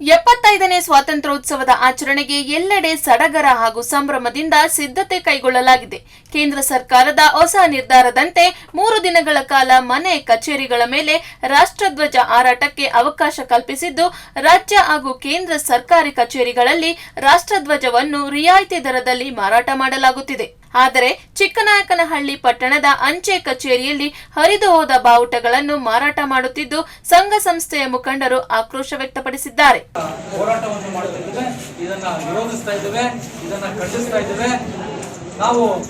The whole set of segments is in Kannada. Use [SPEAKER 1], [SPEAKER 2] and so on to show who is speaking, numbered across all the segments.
[SPEAKER 1] ಎಪ್ಪತ್ತೈದನೇ ಸ್ವಾತಂತ್ರ್ಯೋತ್ಸವದ ಆಚರಣೆಗೆ ಎಲ್ಲೆಡೆ ಸಡಗರ ಹಾಗೂ ಸಂಭ್ರಮದಿಂದ ಸಿದ್ಧತೆ ಕೈಗೊಳ್ಳಲಾಗಿದೆ. ಕೇಂದ್ರ ಸರ್ಕಾರದ ಹೊಸ ನಿರ್ಧಾರದಂತೆ ಮೂರು ದಿನಗಳ ಕಾಲ ಮನೆ ಕಚೇರಿಗಳ ಮೇಲೆ ರಾಷ್ಟ್ರಧ್ವಜ ಹಾರಾಟಕ್ಕೆ ಅವಕಾಶ ಕಲ್ಪಿಸಿದ್ದು, ರಾಜ್ಯ ಹಾಗೂ ಕೇಂದ್ರ ಸರ್ಕಾರಿ ಕಚೇರಿಗಳಲ್ಲಿ ರಾಷ್ಟ್ರಧ್ವಜವನ್ನು ರಿಯಾಯಿತಿ ದರದಲ್ಲಿ ಮಾರಾಟ ಮಾಡಲಾಗುತ್ತಿದೆ. ಆದರೆ ಚಿಕ್ಕನಾಯಕನಹಳ್ಳಿ ಪಟ್ಟಣದ ಅಂಚೆ ಕಚೇರಿಯಲ್ಲಿ ಹರಿದು ಹೋದ ಬಾವುಟಗಳನ್ನು ಮಾರಾಟ ಮಾಡುತ್ತಿದ್ದು ಸಂಘ ಸಂಸ್ಥೆಯ ಮುಖಂಡರು ಆಕ್ರೋಶ ವ್ಯಕ್ತಪಡಿಸಿದ್ದಾರೆ.
[SPEAKER 2] ಹೋರಾಟವನ್ನು ಮಾಡುತ್ತಿದ್ದೇವೆ. ಇದನ್ನ ವಿರೋಧಿಸ್ತಾ ಇದ್ದೇವೆ. ಇದನ್ನ ಖಂಡಿಸ್ತಾ ಇದ್ದೇವೆ. ನಾವು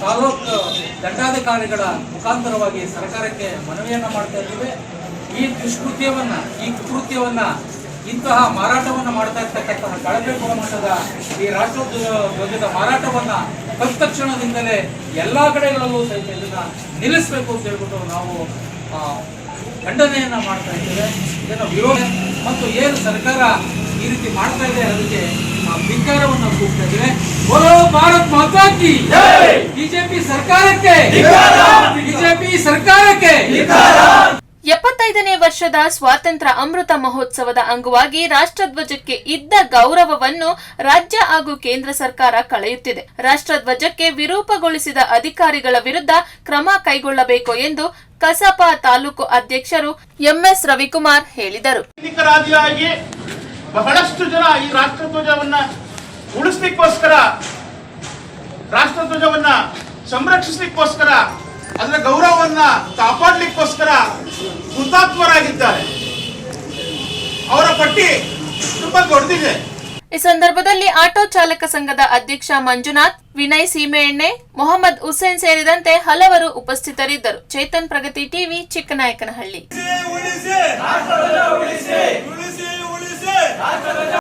[SPEAKER 2] ತಾಲೂಕು ದಂಡಾಧಿಕಾರಿಗಳ ಮುಖಾಂತರವಾಗಿ ಸರ್ಕಾರಕ್ಕೆ ಮನವಿಯನ್ನ ಮಾಡ್ತಾ ಇದ್ದೇವೆ. ಈ ದುಷ್ಕೃತ್ಯವನ್ನ, ಈ ಕುಕೃತ್ಯವನ್ನ ಇಂತಹ ಮಾರಾಟವನ್ನು ಮಾಡ್ತಾ ಇರ್ತಕ್ಕಂತಹ ಕಳಪೆ ಗುಣಮಟ್ಟದ ಈ ರಾಷ್ಟ್ರ ಧ್ವಜದ ಮಾರಾಟವನ್ನ ತಕ್ಷಣದಿಂದಲೇ ಎಲ್ಲಾ ಕಡೆಗಳಲ್ಲೂ ಸಹಿತ ಇದನ್ನ ನಿಲ್ಲಿಸಬೇಕು ಅಂತ ಹೇಳ್ಬಿಟ್ಟು ನಾವು ಖಂಡನೆಯನ್ನ ಮಾಡ್ತಾ ಇದ್ದೇವೆ. ಇದನ್ನು ವಿರೋಧ ಮತ್ತು ಏನು ಸರ್ಕಾರ ಈ ರೀತಿ ಮಾಡ್ತಾ ಇದೆ ಅದಕ್ಕೆ ಧಿಕ್ಕಾರವನ್ನು ಕೂಗ್ತಾ ಇದ್ದೇವೆ. ಬೋಲೋ ಭಾರತ್ ಮಾತಾ ಕಿ ಬಿಜೆಪಿ ಸರ್ಕಾರಕ್ಕೆ ಬಿಜೆಪಿ ಸರ್ಕಾರಕ್ಕೆ
[SPEAKER 1] ಎಪ್ಪತ್ತೈದನೇ ವರ್ಷದ ಸ್ವಾತಂತ್ರ್ಯ ಅಮೃತ ಮಹೋತ್ಸವದ ಅಂಗವಾಗಿ ರಾಷ್ಟ್ರಧ್ವಜಕ್ಕೆ ಇದ್ದ ಗೌರವವನ್ನು ರಾಜ್ಯ ಹಾಗೂ ಕೇಂದ್ರ ಸರ್ಕಾರ ಕಳೆಯುತ್ತಿದೆ. ರಾಷ್ಟ್ರಧ್ವಜಕ್ಕೆ ವಿರೂಪಗೊಳಿಸಿದ ಅಧಿಕಾರಿಗಳ ವಿರುದ್ಧ ಕ್ರಮ ಕೈಗೊಳ್ಳಬೇಕು ಎಂದು ಕಸಾಪ ತಾಲೂಕು ಅಧ್ಯಕ್ಷರು ಎಂಎಸ್ ರವಿಕುಮಾರ್ ಹೇಳಿದರು.
[SPEAKER 3] ಬಹಳಷ್ಟು ಜನ ಈ ರಾಷ್ಟ್ರಧ್ವಜವನ್ನ ಉಳಿಸ್ಲಿಕ್ಕೋಸ್ಕರ, ರಾಷ್ಟ್ರಧ್ವಜವನ್ನ ಸಂರಕ್ಷಿಸ್ಲಿಕ್ಕೋಸ್ಕರ, ಅದರ ಗೌರವವನ್ನ ಕಾಪಾಡ್ಲಿಕ್ಕೋಸ್ಕರ ಹುತಾತ್ಮರಾಗಿದ್ದಾರೆ. ಅವರ ಪಟ್ಟಿ ತುಂಬಾ ದೊಡ್ಡದಿದೆ.
[SPEAKER 1] ಈ ಸಂದರ್ಭದಲ್ಲಿ ಆಟೋ ಚಾಲಕ ಸಂಘದ ಅಧ್ಯಕ್ಷ ಮಂಜುನಾಥ್ ವಿನಯ್ ಸೀಮೆಎಣ್ಣೆ ಮೊಹಮ್ಮದ್ ಹುಸೇನ್ ಸೇರಿದಂತೆ ಹಲವರು ಉಪಸ್ಥಿತರಿದ್ದರು. ಚೇತನ್ ಪ್ರಗತಿ ಟಿವಿ ಚಿಕ್ಕನಾಯಕನಹಳ್ಳಿ.